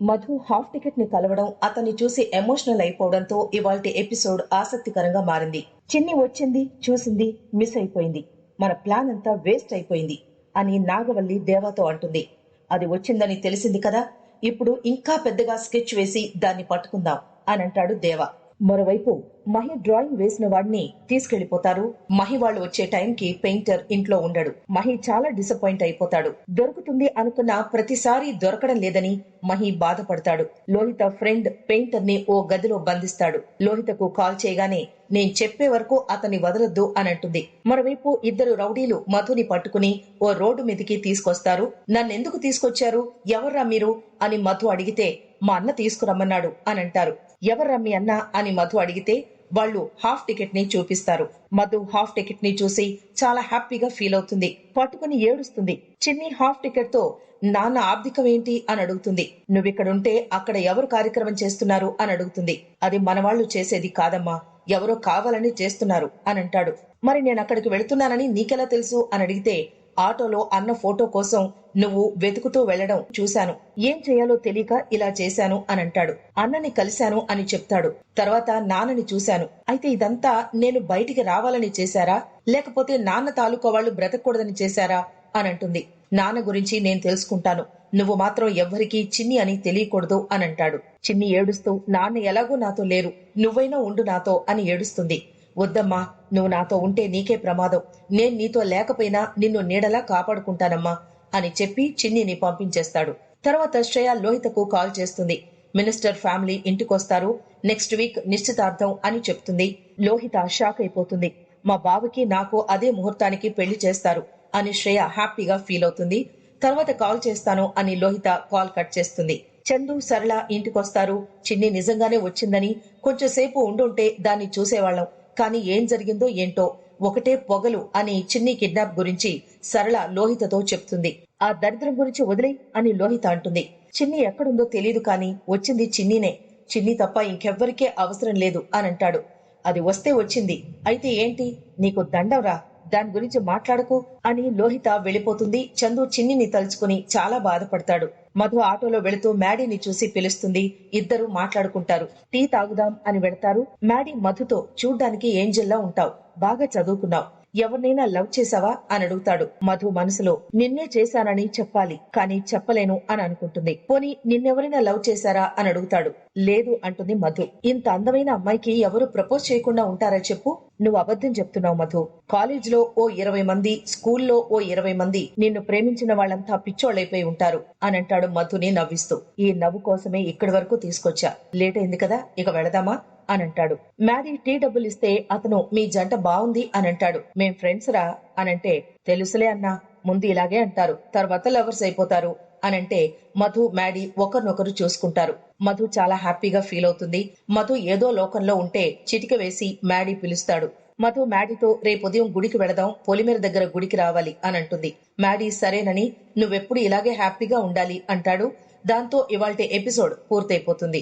Madhu half టికెట్ని కలవడం అతన్ని చూసి ఎమోషనల్ అయిపోవడంతో ఇవాల్టి ఎపిసోడ్ ఆసక్తికరంగా మారింది. చిన్ని వచ్చింది చూసింది మిస్ అయిపోయింది. మన ప్లాన్ అంతా వేస్ట్ అయిపోయింది అని నాగవల్లి దేవాతో అంటుంది. అది వచ్చిందని తెలిసింది కదా ఇప్పుడు ఇంకా పెద్దగా స్కెచ్ వేసి దాన్ని పట్టుకుందాం అని అంటాడు దేవా. మరోవైపు మహి డ్రాయింగ్ వేసిన వాడిని తీసుకెళ్ళిపోతారు మహి వాళ్ళు వచ్చే టైంకి పెయింటర్ ఇంట్లో ఉండడు. మహి చాలా డిసప్పాయింట్ అయిపోతాడు. దొరుకుతుంది అనుకున్న ప్రతిసారి దొరకడం లేదని మహి బాధపడతాడు. లోహిత ఫ్రెండ్ పెయింటర్ని ఓ గదిలో బంధిస్తాడు. లోహితకు కాల్ చేయగానే నేను చెప్పే వరకు అతన్ని వదలొద్దు అనంటుంది. అంటుంది మరోవైపు ఇద్దరు రౌడీలు మధుని పట్టుకుని ఓ రోడ్డు మీదకి తీసుకొస్తారు. నన్నెందుకు తీసుకొచ్చారు? ఎవర్రా మీరు? అని మధు అడిగితే మా అన్న తీసుకురమ్మన్నాడు అని అంటారు ఎవర్రా మీ అన్న? అని మధు అడిగితే వాళ్ళు హాఫ్ టికెట్ని చూపిస్తారు. మధు హాఫ్ టికెట్ని చూసి చాలా హ్యాపీగా ఫీల్ అవుతుంది. పట్టుకుని ఏడుస్తుంది. చిన్ని హాఫ్ టికెట్తో నాన్న ఆర్థికం ఏంటి? అని అడుగుతుంది. నువ్విక్కడుంటే అక్కడ ఎవరు కార్యక్రమం చేస్తున్నారు? అని అడుగుతుంది. అది మనవాళ్ళు చేసేది కాదమ్మా. ఎవరో కావాలని చేస్తున్నారు. అని అంటాడు. మరి నేను అక్కడికి వెళుతున్నానని నీకెలా తెలుసు? అని అడిగితే ఆటోలో అన్న ఫోటో కోసం నువ్వు వెతుకుతూ వెళ్ళడం చూశాను. ఏం చేయాలో తెలియక ఇలా చేశాను అని అంటాడు అన్నని కలిశాను అని చెప్తాడు. తర్వాత నాన్నని చూశాను. అయితే ఇదంతా నేను బయటికి రావాలని చేశారా? లేకపోతే నాన్న తాలూకా వాళ్ళు బ్రతకూడదని చేశారా? అని అంటుంది నాన్న గురించి నేను తెలుసుకుంటాను. నువ్వు మాత్రం ఎవ్వరికీ చిన్ని అని తెలియకూడదు అని అంటాడు చిన్ని ఏడుస్తూ నాన్న ఎలాగో నాతో లేరు. నువ్వైనా ఉండు నాతో అని ఏడుస్తుంది. వద్దమ్మా నువ్వు నాతో ఉంటే నీకే ప్రమాదం. నేను నీతో లేకపోయినా నిన్ను నీడలా కాపాడుకుంటానమ్మా. అని చెప్పి చిన్నిని పంపించేస్తాడు. తర్వాత శ్రేయ లోహితకు కాల్ చేస్తుంది. మినిస్టర్ ఫ్యామిలీ ఇంటికొస్తారు. నెక్స్ట్ వీక్ నిశ్చితార్థం అని చెప్తుంది. లోహిత షాక్ అయిపోతుంది. మా బావకి నాకు అదే ముహూర్తానికి పెళ్ళి చేస్తారు అని శ్రేయ హ్యాపీగా ఫీల్ అవుతుంది. తర్వాత కాల్ చేస్తాను అని లోహిత కాల్ కట్ చేస్తుంది. చందు సరళ ఇంటికొస్తారు. చిన్ని నిజంగానే వచ్చిందని కొంచెంసేపు ఉండుంటే దాన్ని చూసేవాళ్ళం. కానీ ఏం జరిగిందో ఏంటో ఒకటే పొగలు అని చిన్ని కిడ్నాప్ గురించి సరళ లోహితతో చెప్తుంది. ఆ దరిద్రం గురించి వదిలే అని లోహిత అంటుంది. చిన్ని ఎక్కడుందో తెలియదు కానీ వచ్చింది చిన్నీనే. చిన్ని తప్ప ఇంకెవ్వరికే అవసరం లేదు అని అంటాడు. అది వస్తే వచ్చింది. అయితే ఏంటి? నీకు దండంరా దాని గురించి మాట్లాడకు అని లోహిత వెళ్ళిపోతుంది. చందు చిన్నిని తలుచుకుని చాలా బాధపడతాడు. మధు ఆటోలో వెళుతూ మ్యాడీని చూసి పిలుస్తుంది. ఇద్దరు మాట్లాడుకుంటారు. టీ తాగుదాం అని వెడతారు మ్యాడీ మధుతో చూడ్డానికి ఏంజల్లా ఉంటావు? బాగా చదువుకున్నావు. ఎవరినైనా లవ్ చేసావా అని అడుగుతాడు. మధు మనసులో నిన్నే చేశానని చెప్పాలి కానీ చెప్పలేను అని అనుకుంటుంది. పోనీ నిన్నెవరైనా లవ్ చేశారా? అని అడుగుతాడు. లేదు అంటుంది మధు. ఇంత అందమైన అమ్మాయికి ఎవరు ప్రపోజ్ చేయకుండా ఉంటారా చెప్పు? నువ్వు అబద్ధం చెప్తున్నావు మధు. కాలేజ్లో ఓ ఇరవై మంది స్కూల్లో ఓ ఇరవై మంది నిన్ను ప్రేమించిన వాళ్ళంతా పిచ్చోళ్ళైపోయి ఉంటారు అని అంటాడు మధుని నవ్విస్తూ. ఈ నవ్వు కోసమే ఇక్కడి వరకు తీసుకొచ్చా. లేట్ అయింది కదా ఇక వెళదామా? అని అంటాడు మ్యాడీ టీ డబ్బులు ఇస్తే అతను మీ జంట బాగుంది అని అంటాడు మేం ఫ్రెండ్స్ రా అనంటే తెలుసులే అన్నా ముందు ఇలాగే అంటారు. తర్వాత లవర్స్ అయిపోతారు అనంటే మధు మ్యాడీ ఒకరినొకరు చూసుకుంటారు. మధు చాలా హ్యాపీగా ఫీల్ అవుతుంది. మధు ఏదో లోకంలో ఉంటే చిటిక వేసి మ్యాడీ పిలుస్తాడు. మధు మ్యాడీతో రేపు ఉదయం గుడికి వెళదాం పొలిమేర దగ్గర గుడికి రావాలి అని అంటుంది మ్యాడీ సరేనని నువ్వెప్పుడు ఇలాగే హ్యాపీగా ఉండాలి అంటాడు. దాంతో ఇవాల్టి ఎపిసోడ్ పూర్తయిపోతుంది.